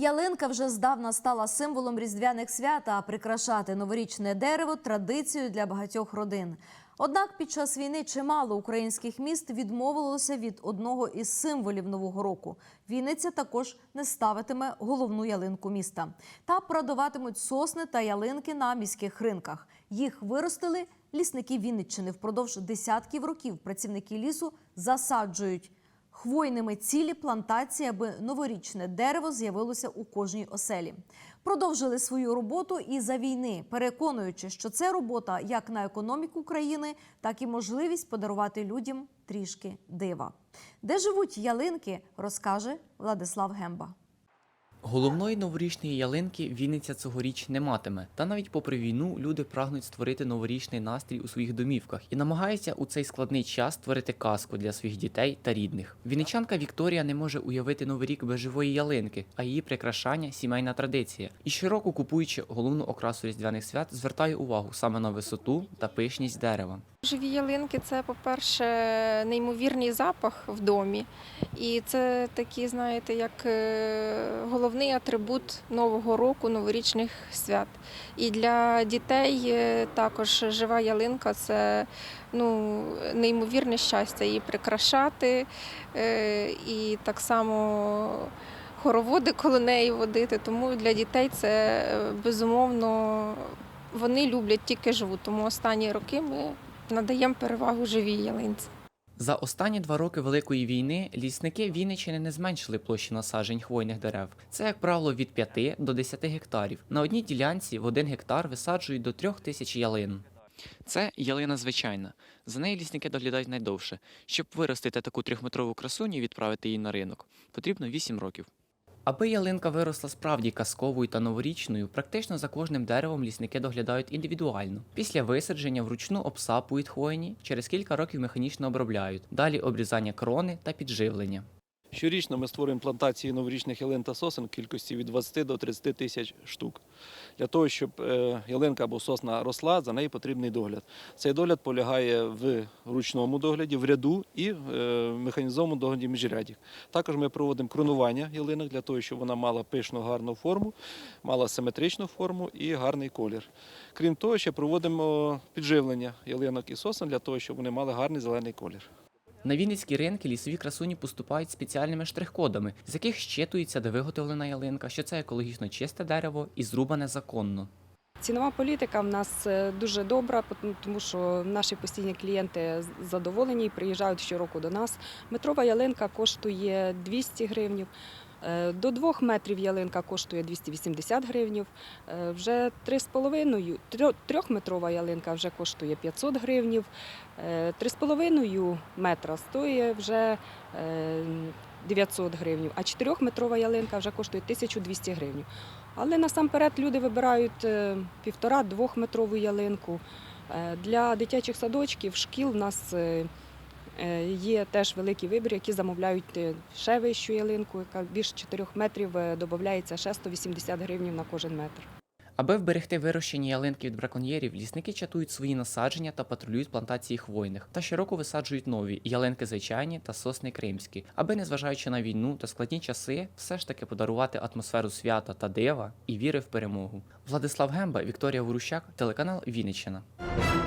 Ялинка вже здавна стала символом різдвяних свят, а прикрашати новорічне дерево традицією для багатьох родин. Однак під час війни чимало українських міст відмовилося від одного із символів нового року. Вінниця також не ставитиме головну ялинку міста та продаватимуть сосни та ялинки на міських ринках. Їх виростили лісники Вінниччини. Впродовж десятків років працівники лісу засаджують хвойними цілі плантації, аби новорічне дерево з'явилося у кожній оселі. Продовжили свою роботу і за війни, переконуючи, що це робота як на економіку країни, так і можливість подарувати людям трішки дива. Де живуть ялинки, розкаже Владислав Гемба. Головної новорічної ялинки Вінниця цьогоріч не матиме. Та навіть попри війну люди прагнуть створити новорічний настрій у своїх домівках і намагаються у цей складний час створити казку для своїх дітей та рідних. Вінничанка Вікторія не може уявити новий рік без живої ялинки, а її прикрашання сімейна традиція. І щороку, купуючи головну окрасу різдвяних свят, звертає увагу саме на висоту та пишність дерева. Живі ялинки це, по-перше, неймовірний запах в домі. І це такий, знаєте, як е, головний атрибут Нового року, новорічних свят. І для дітей е, також жива ялинка це ну, неймовірне щастя її прикрашати. е, І так само хороводи коло неї водити. Тому для дітей це безумовно вони люблять тільки живу. Тому останні роки ми надаємо перевагу живій ялинці. За останні два роки Великої війни лісники Вінниччини не зменшили площі насаджень хвойних дерев. Це, як правило, від 5 до 10 гектарів. На одній ділянці в один гектар висаджують до 3 тисяч ялин. Це ялина звичайна. За нею лісники доглядають найдовше. Щоб виростити таку трьохметрову красуню і відправити її на ринок, потрібно 8 років. Аби ялинка виросла справді казковою та новорічною, практично за кожним деревом лісники доглядають індивідуально. Після висадження вручну обсапують хвойні, через кілька років механічно обробляють. Далі обрізання крони та підживлення. Щорічно ми створюємо плантації новорічних ялин та сосен кількості від 20 до 30 тисяч штук. Для того, щоб е, ялинка або сосна росла, за неї потрібний догляд. Цей догляд полягає в ручному догляді, в ряду і в е, механізованому догляді міжрядів. Також ми проводимо кронування ялинок для того, щоб вона мала пишну гарну форму, мала симетричну форму і гарний колір. Крім того, ще проводимо підживлення ялинок і сосен для того, щоб вони мали гарний зелений колір. На Вінницькі ринки лісові красуні поступають спеціальними штрих-кодами, з яких щитується, де виготовлена ялинка, що це екологічно чисте дерево і зрубане законно. Цінова політика в нас е, дуже добра, тому що наші постійні клієнти задоволені і приїжджають щороку до нас. Метрова ялинка коштує 200 гривнів. Е, До двох метрів ялинка коштує 280 гривнів. е, Вже 3,5, трьох- трьохметрова ялинка вже коштує 500 гривнів. е, 3,5 метра стоїть вже е, 900 гривнів, а 4-метрова ялинка вже коштує 1200 гривень. Але насамперед люди вибирають е, півтора-двохметрову ялинку. Е, Для дитячих садочків, шкіл в нас е, е, є теж великий вибір, які замовляють е, ще вищу ялинку, яка більше 4 метрів е, додається ще 180 гривень на кожен метр. Аби вберегти вирощені ялинки від браконьєрів, лісники чатують свої насадження та патрулюють плантації хвойних. Та щороку висаджують нові ялинки звичайні та сосни кримські, аби, незважаючи на війну та складні часи, все ж таки подарувати атмосферу свята та дива і віри в перемогу. Владислав Гемба, Вікторія Ворущак, телеканал Вінниччина.